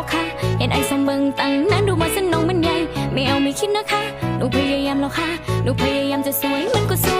บอกค่ะเห็นไอ้สมเบิงตั้งนั้นดูมาสนองมันใหญ่ ไม่เอาไม่คิดนะคะ หนูพยายามแล้วค่ะ หนูพยายามจะสวยมันก็สวย